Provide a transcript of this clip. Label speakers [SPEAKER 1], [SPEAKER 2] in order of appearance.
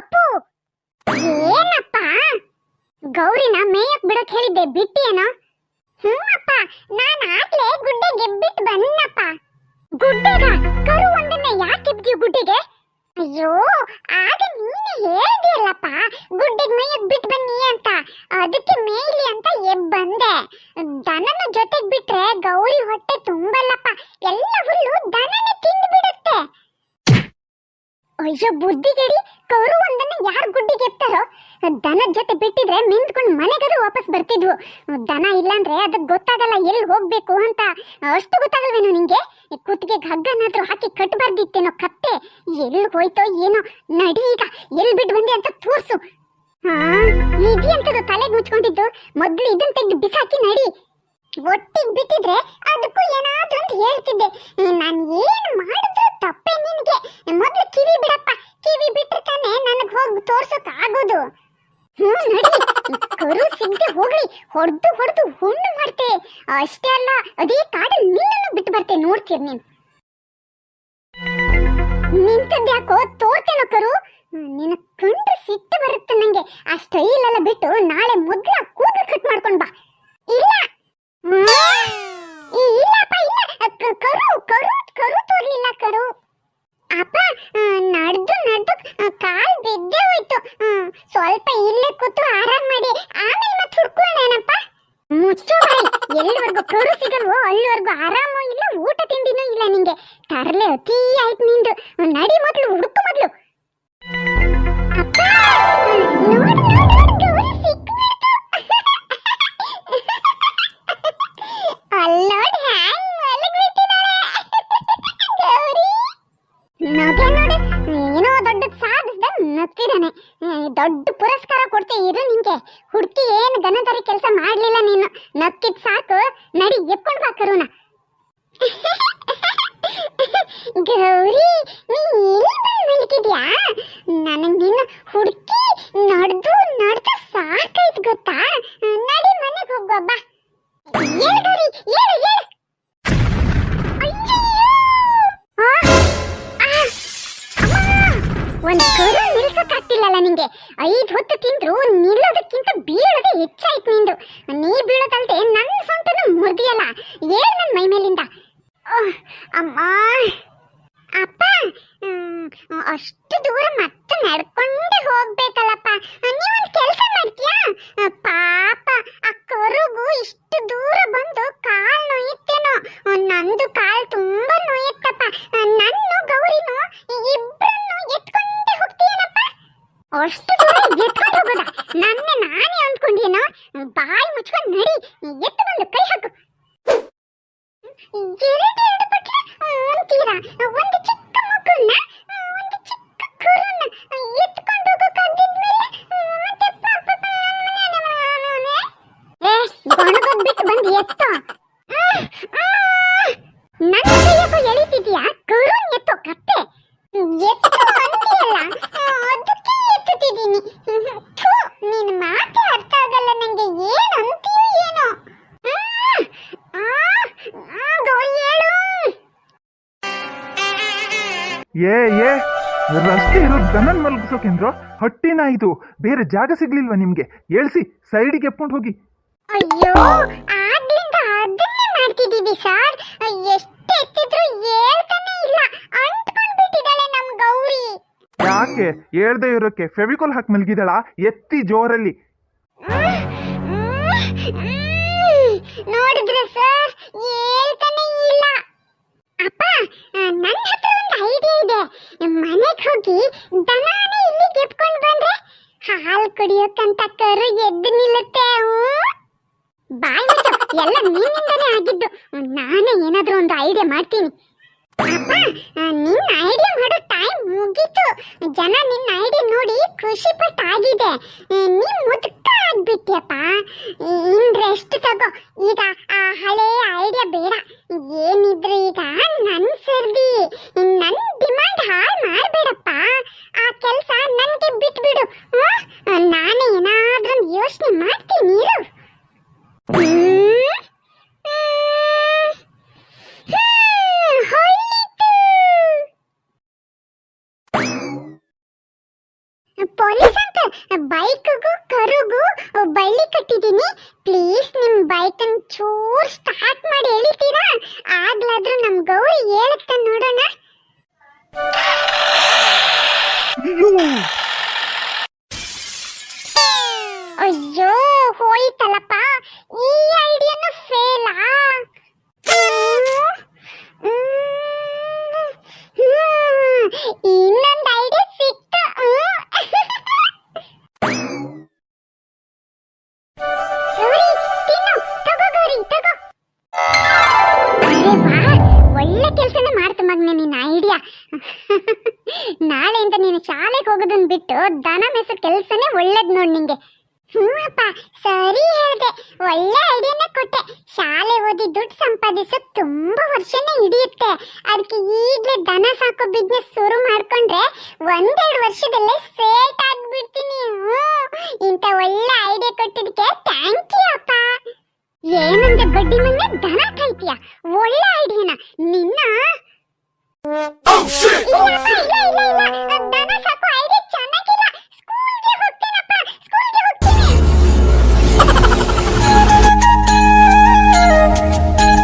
[SPEAKER 1] ಅಪ್ಪು ಏನಪ್ಪ? ಗೌರಿನ ಮೇಯಕ್ ಬಿಡಕ್ ಹೇಳಿದ್ದೆ, ಬಿಟ್ಟಿಯೇನೋ? ಹ್ಮ್ ಅಪ್ಪ, ನಾನು ಆಗ್ಲೇ ಗುಡ್ಡೆಗೆ ಬಿಟ್ಟು ಬಂದಪ್ಪ ಗುಡ್ಡೆಗ, ಕರು ಒಂದನ್ನ ಯಾಕೆ ಇಬ್ದಿ ಗುಡ್ಡೆಗೆ? ಅಯ್ಯೋ ಆಗ ನೀನೇ ಹೇಳ್ದಿಯಲ್ಲಪ್ಪ ಗುಡ್ಡೆಗೆ ಮೇಯಕ್ ಬಿಟ್ಟು ಬನ್ನಿ ಅಂತ ಅದಕ್ಕೆ ಮೇಯ್ಲಿ ಅಂತ ಎಬ್ ಬಂದೆ ದನನ ಜೊತೆಗ್ ಬಿಟ್ರೆ ಗೌರಿ ಹೊಟ್ಟೆ ತುಂಬಲ್ಲಪ್ಪ ಎಲ್ಲ ಹುಲ್ಲು ದನನೇ ತಿಂದು ಬಿಡುತ್ತೆ ಅಯ್ಯೋ ಬುದ್ಧಿಗೇಡಿ ಕರು ಒಂದನ್ನ ಯಾರು ಗುಡ್ಡಿಗೆ ಎತ್ತಾರೋ ದನದ ಜೊತೆ ಬಿಟ್ಟಿದ್ರೆ ಮಿಂದ್ಕೊಂಡು ಮನೆಗದು ವಾಪಸ್ ಬರ್ತಿದ್ವು. ದನ ಇಲ್ಲಾಂದ್ರೆ ಅದಕ್ಕೆ ಗೊತ್ತಾಗಲ್ಲ, ಎಲ್ಲಿ ಹೋಗ್ಬೇಕು ಅಂತ. ಅಷ್ಟು ಗೊತ್ತಾಗಲ್ವೇನೋ ನಿಂಗೆ? ಕುತ್ತಿಗೆ ಹಗ್ಗನಾದ್ರೂ ಹಾಕಿ ಕಟ್ಟಬಾರ್ದಿತ್ತೇನೋ ಕತ್ತೆ? ಎಲ್ಲಿ ಹೋಯ್ತೋ ಏನೋ? ನಡಿ ಈಗ, ಎಲ್ಲಿ ಬಿಟ್ಟು ಬಂದೆ ಅಂತ ತೋರ್ಸು. ಹಾ ಇದಿ ಅಂತದು ತಲೆಗೆ ಮುಚ್ಕೊಂಡಿದ್ದು? ಮೊದ್ಲು ಇದನ್ನ ತೆಗೆದು ಬಿಸಾಕಿ ನಡಿ. ಒಟ್ಟಿಗೆ ಬಿಟ್ಟಿದ್ರೆ ಅದಕ್ಕೂ ಏನಾದ್ರೂ ಅಂತ ಹೇಳ್ತಿದ್ದೆ. ನಾನು ಏನು ಮಾಡಿದ್ರು ತಪ್ಪೇ ನಿನಗೆ. ಮೊದ್ಲು ಕಿವಿ ಬಿಡಪ್ಪ. ಕಿವಿ ಬಿಟ್ರೆ ತಾನೇ ನನಗೆ ಹೋಗಿ ತೋರ್ಸೋಕೆ ಆಗೋದು. ಹ್ಮ್, ನಡಿ. ಕರು ಸಿಗದೆ ಹೋಗ್ಲಿ. ಹೊಡೆದು ಹೊಡೆದು ಹುಣ್ಣು ಮಾಡ್ತೆ. ಅಷ್ಟೇ ಅಲ್ಲ, ಅದೇ ಕಾಡು ನಿನ್ನನ್ನು ಬಿಟ್ಟು ಬರ್ತೆ, ನೋಡ್ತೀರಿ ನೀನು. ನಿಂತದ್ಯಾಕೋ ತೋರ್ತೇನೋ ಕರು? ನಿನ್ನ ಕಂಡ್ರೆ ಸಿಟ್ಟು ಬರುತ್ತೆ ನಂಗೆ. ಆ ಸ್ಟೈಲ್ ಎಲ್ಲ ಬಿಟ್ಟು ನಾಳೆ ಮೊದ್ಲ ಕೂದಲು ಕಟ್ ಮಾಡ್ಕೊಂಡ್ ಬಾ. ಇಲ್ಲ ಕರು ಕರು ಕರು ತೋರ್ಲಿಲ್ಲ, ಕರು. ಅಪ್ಪ ನಡೆದು ನಡೆದು ಕಾಲ್ ಬಿದ್ದೇ ಹೋಯ್ತು. ಸ್ವಲ್ಪ ಇಲ್ಲೇ ಕೂತು ಆರಾಮ್ ಮಾಡಿ. ಆಮೇಲೆ ಮತ್ತೆ ಹುಡ್ಕೊಳ್ಳೇನಪ್ಪ ಮುಚ್ಚೋ ಬಾಯಿ. ಎಲ್ಲಿವರೆಗೂ ಕರು ಸಿಗಲ್ವೋ ಅಲ್ಲಿವರೆಗೂ ಆರಾಮೂ ಇಲ್ಲ, ಊಟ ತಿಂಡಿನೂ ಇಲ್ಲ ನಿಂಗೆ. ತರಲೆ ಅತಿ ಆಯ್ತು ನಿಂದು. ನಡಿ ಮೊದ್ಲು, ಹುಡುಕು ಮೊದ್ಲು. ಅಪ್ಪ ನೋಡಿ. ನಕ್ಕಿದ್ ಸಾಕು. ನಡಿ, ಎತ್ಕೊಂಡ್ ಬಾ ಕರುಣ. ಗೌರಿ, ನೀ ಎಲ್ಲಿ ಬಂದು ಮಲಗಿದ್ಯಾ ನನಗೆ ನಿನ್ನ ಹುಡುಕಿ ನಡೆದು ನಡೆದು ನಿಲ್ಸಕ್ಕಾಗ್ತಿಲ್ಲಲ್ಲ ನಿಂಗೆ. ಐದು ಹೊತ್ತು ತಿಂದ್ರು ನಿಲ್ಲೋದಕ್ಕಿಂತ ಬೀಳೋದೇ ಹೆಚ್ಚಾಯ್ತು ನಿಂದು. ನೀ ಬೀಳೋದಲ್ದೆ ನನ್ನ ಸ್ವಂತನೂ ಮುರಿದಿಯಲ್ಲ. ಏನು ನನ್ನ ಮೈ ಮೇಲಿಂದ. ಅಮ್ಮ. ಅಪ್ಪ ಅಷ್ಟು ದೂರ ಮತ್ತೆ ನಡ್ಕೊಂಡೆ ಹೋಗ್ಬೇಕಲ್ಲಪ್ಪ. ನೀವೊಂದು ಕೆಲಸ ಮಾಡ್ತೀಯಾ? ಪಾಪ ಆ ಕರುಗೂ ಇಷ್ಟು ದೂರ ಗೊಣಗೋದ್ ಬಿಟ್ಟು ಬಂದು ಎತ್ತೋ. ನನ್ನ ಎತ್ತು ಕತ್ತೆ. ಎತ್ತು ಅದಕ್ಕೆ ಥೂ ಮಾತೆ ಅರ್ಥ ಆಗಲ್ಲ. ನಂಗೆ ಏನ್ ಅಂತೀಯೋ
[SPEAKER 2] ಏ ಏ, ರಸ್ತೆ ಇರೋದು ದನನ್ ಮಲಗಿಸೋಕೆಂದ್ರು ಹಟ್ಟಿನ ಇದು. ಬೇರೆ ಜಾಗ ಸಿಗ್ಲಿಲ್ವಾ ನಿಮ್ಗೆ? ಏಳ್ಸಿ ಸೈಡಿಗೆ ಎಪ್ಕೊಂಡು ಹೋಗಿ.
[SPEAKER 1] ಅಯ್ಯೋ ಆಗ್ಲಿಂದ ಅದನ್ನೇ ಮಾಡ್ತಿದೀವಿ ಸರ್. ಎಷ್ಟು ಎತ್ತಿದ್ರು ಹೇಳ್ತಾನೆ ಇಲ್ಲ. ಅಂಟ್ಕೊಂಡ್ ಬಿಟ್ಟಿದ್ದಾಳೆ ನಮ್ ಗೌರಿ.
[SPEAKER 2] ಯಾಕೆ? ಹೇಳ್ದೆ ಇರೋಕೆ ಫೆವಿಕೋಲ್ ಹಾಕಿ ಮಲಗಿದಳ ಎತ್ತಿ ಜೋರಲ್ಲಿ.
[SPEAKER 1] ನೋಡಿದ್ರೆ ಸರ್ ಹೇಳ್ತಾನೆ ಇಲ್ಲ. ಅಪ್ಪ ನನ್ನ ಹತ್ರ ಒಂದು ಐಡಿಯಾ ಇದೆ. ಮನೆಗೆ ಹೋಗಿ ದನಾನೇ ಇಲ್ಲಿ ಗೆಪ್ಕೊಂಡು ಬಂದ್ರೆ ಹಾಲು ಕುಡಿಯೋಕ್ಕಂತ ಎಲ್ಲ ನಿನ್ನಿಂದನೇ ಆಗಿದ್ದು. ನಾನೇ ಏನಾದರೂ ಒಂದು ಐಡಿಯಾ ಮಾಡ್ತೀನಿ. ಅಪ್ಪ ನಿನ್ನ ಐಡಿಯಾ ಮಾಡೋ ಟೈಮ್ ಮುಗೀತು. ಜನ ನಿನ್ನ ಐಡಿಯಾ ನೋಡಿ ಖುಷಿ ಪಟ್ಟು ಆಗಿದೆ ಬೈಕ್ಗೂ, ಕರುಗೂ ಬಳ್ಳಿ ಕಟ್ಟಿದ್ದೀನಿ. ಪ್ಲೀಸ್ ನಿಮ್ಮ ಬೈಕನ್ನು ಚೂರ್ ಸ್ಟಾರ್ಟ್ ಮಾಡಿ ಎಳಿತೀರಾ? ಆಗ್ಲಾದ್ರೂ ನಮ್ಮ ಗೌರಿ ಹೇಳುತ್ತ ನೋಡೋಣ.
[SPEAKER 2] ಅಯ್ಯೋ,
[SPEAKER 1] ಹೋಯ್ತಲ್ಲಪ್ಪ. ಈ ಐಡಿಯನ್ನು ಬಿಟ್ಟು ದನ ಮೇಸೋ ಕೆಲಸನೇ ಒಳ್ಳೇದ್ ನೋಡ್ ನಿಂಗೆ. ಹ್ಞೂ ಅಪ್ಪ ಸರಿ ಹೇಳ್ದೆ. ಒಳ್ಳೆ ಐಡಿಯಾನೇ ಕೊಟ್ಟೆ. ಶಾಲೆ ಓದಿ ದುಡ್ಡು ಸಂಪಾದಿಸೋಕ್ ತುಂಬಾ ವರ್ಷನೇ ಹಿಡಿಯುತ್ತೆ. ಅದಕ್ಕೆ ಈಗಲೇ ದನ ಸಾಕೋ ಬಿಸ್ನೆಸ್ ಶುರು ಮಾಡ್ಕೊಂಡ್ರೆ ಒಂದೆರಡು ವರ್ಷದಲ್ಲೇ ಸೇಟ್ ಆಗ್ಬಿಡ್ತೀನಿ. ಹ್ಞೂ ಇಂಥ ಒಳ್ಳೆ ಐಡಿಯಾ ಕೊಟ್ಟಿದ್ದಕ್ಕೆ ಥ್ಯಾಂಕ್ ಯು ಅಪ್ಪ. ಏನಂದ್ರೆ ಬಡ್ಡಿ ಮನೆ ದನ ಕಾಯ್ತೀಯ ಒಳ್ಳೆ ಐಡಿಯಾನ. ನಿನ್ನ? ಇಲ್ಲಪ್ಪ, ಇಲ್ಲ ಇಲ್ಲ ಇಲ್ಲ.